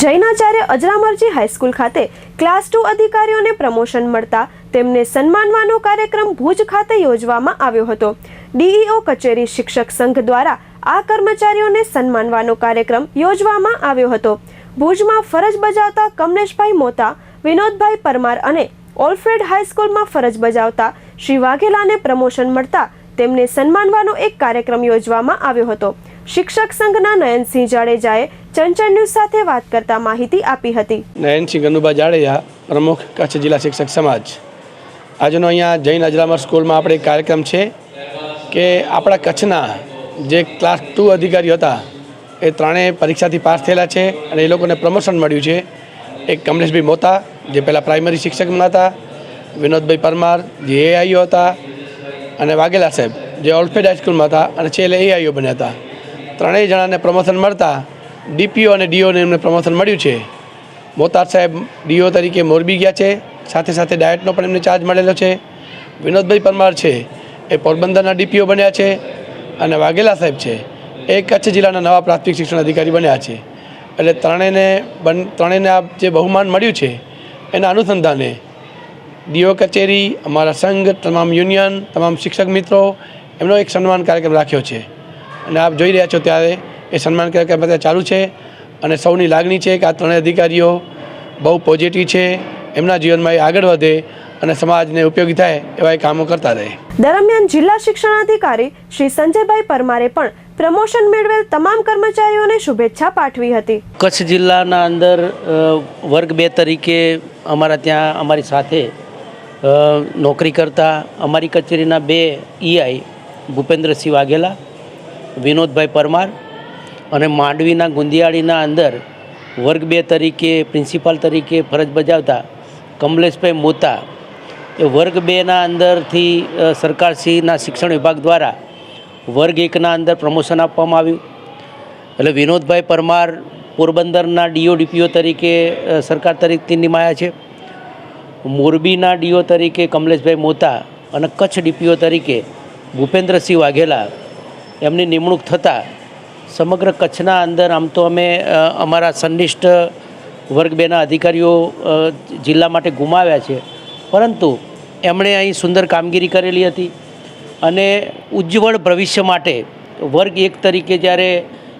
જૈનાચાર્ય Ajramarji high school ખાતે class two અધિકારીઓને promotion મળતા તેમને સન્માનવાનો કાર્યક્રમ ભુજ ખાતે યોજવામાં આવ્યો હતો. ડીઈઓ કચેરી શિક્ષક સંઘ દ્વારા આ કર્મચારીઓને સન્માનવાનો કાર્યક્રમ યોજવામાં આવ્યો હતો. ભુજમાં ફરજ બજાવતા કમલેશભાઈ મોતા, વિનોદભાઈ પરમાર અને ઓલ્ફ્રેડ હાઈસ્કૂલમાં ફરજ બજાવતા શ્રી વાઘેલાને પ્રમોશન મળતા તેમને સન્માનવાનો એક કાર્યક્રમ યોજવામાં આવ્યો હતો. શિક્ષક સંઘના નયનસિંહ જાડેજાએ ચંચળ ન્યૂઝ સાથે વાત કરતા માહિતી આપી હતી. નયનસિંહ ગનુભા જાડેજા, પ્રમુખ કચ્છ જિલ્લા શિક્ષક સમાજ. આજનો અહીંયા જૈન અજરામર સ્કૂલમાં આપણે કાર્યક્રમ છે કે આપણા કચ્છના જે ક્લાસ ટુ અધિકારીઓ હતા, એ ત્રણેય પરીક્ષાથી પાસ થયેલા છે અને એ લોકોને પ્રમોશન મળ્યું છે. એક કમલેશભાઈ મોતા, જે પહેલાં પ્રાઇમરી શિક્ષકમાં હતા, વિનોદભાઈ પરમાર, જે એઆઈઓ હતા, અને વાઘેલા સાહેબ, જે ઓલ્ફેડ હાઈસ્કૂલમાં હતા અને છેલ્લે એઆઈઓ બન્યા હતા. ત્રણેય જણાને પ્રમોશન મળતા ડીપીઓ અને ડીઓને એમને પ્રમોશન મળ્યું છે. મોતાર સાહેબ ડીઓ તરીકે મોરબી ગયા છે. સાથે સાથે ડાયટનો પણ એમને ચાર્જ મળેલો છે. વિનોદભાઈ પરમાર છે, એ પોરબંદરના ડીપીઓ બન્યા છે અને વાઘેલા સાહેબ છે, એ કચ્છ જિલ્લાના નવા પ્રાથમિક શિક્ષણ અધિકારી બન્યા છે. એટલે ત્રણેયને બન, ત્રણેયને આ જે બહુમાન મળ્યું છે, એના અનુસંધાને ડીઓ કચેરી, અમારા સંઘ, તમામ યુનિયન, તમામ શિક્ષક મિત્રો, એમનો એક સન્માન કાર્યક્રમ રાખ્યો છે. અને આપ જોઈ રહ્યા છો ત્યારે એ સન્માન કાર્યક્રમ અત્યારે ચાલુ છે અને સૌની લાગણી છે કે આ ત્રણેય અધિકારીઓ બહુ પોઝિટિવ છે એમના જીવનમાં એ આગળ વધે અને સમાજને ઉપયોગી થાય એવા એ કામો કરતા રહે. દરમિયાન જિલ્લા શિક્ષણાધિકારી શ્રી સંજયભાઈ પરમારે પણ પ્રમોશન મેળવેલ તમામ કર્મચારીઓને શુભેચ્છા પાઠવી હતી. કચ્છ જિલ્લાના અંદર વર્ગ બે તરીકે અમારા ત્યાં અમારી સાથે નોકરી કરતા અમારી કચેરીના બે ઈઆઈ ભૂપેન્દ્રસિંહ વાઘેલા વિનોદભાઈ પરમાર અને માંડવીના ગુંદિયાળીના અંદર વર્ગ બે તરીકે પ્રિન્સિપાલ તરીકે ફરજ બજાવતા કમલેશભાઈ મોતા એ વર્ગ બેના અંદરથી સરકારશ્રીના શિક્ષણ વિભાગ દ્વારા વર્ગ એકના અંદર પ્રમોશન આપવામાં આવ્યું. એટલે વિનોદભાઈ પરમાર પોરબંદરના ડીઓ, ડીપીઓ તરીકે સરકાર તરીકે નિમાયા છે. મોરબીના ડીઓ તરીકે કમલેશભાઈ મોતા અને કચ્છ ડીપીઓ તરીકે ભૂપેન્દ્રસિંહ વાઘેલા એમની નિમણૂક થતાં સમગ્ર કચ્છના અંદર આમ તો અમે અમારા સંનિષ્ઠ વર્ગ બેના અધિકારીઓ જિલ્લા માટે ગુમાવ્યા છે. પરંતુ એમણે અહીં સુંદર કામગીરી કરેલી હતી અને ઉજ્જવળ ભવિષ્ય માટે વર્ગ એક તરીકે જ્યારે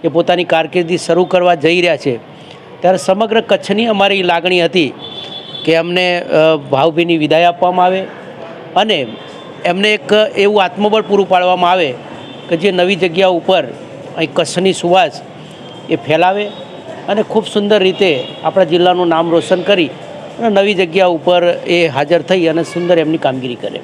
એ પોતાની કારકિર્દી શરૂ કરવા જઈ રહ્યા છે, ત્યારે સમગ્ર કચ્છની અમારી લાગણી હતી કે એમને ભાવભીની વિદાય આપવામાં આવે અને એમને એક એવું આત્મબળ પૂરું પાડવામાં આવે કે જે નવી જગ્યા ઉપર અહીં કચ્છની સુવાસ એ ફેલાવે અને ખૂબ સુંદર રીતે આપણા જિલ્લાનું નામ રોશન કરી અને નવી જગ્યા ઉપર એ હાજર થઈ અને સુંદર એમની કામગીરી કરે.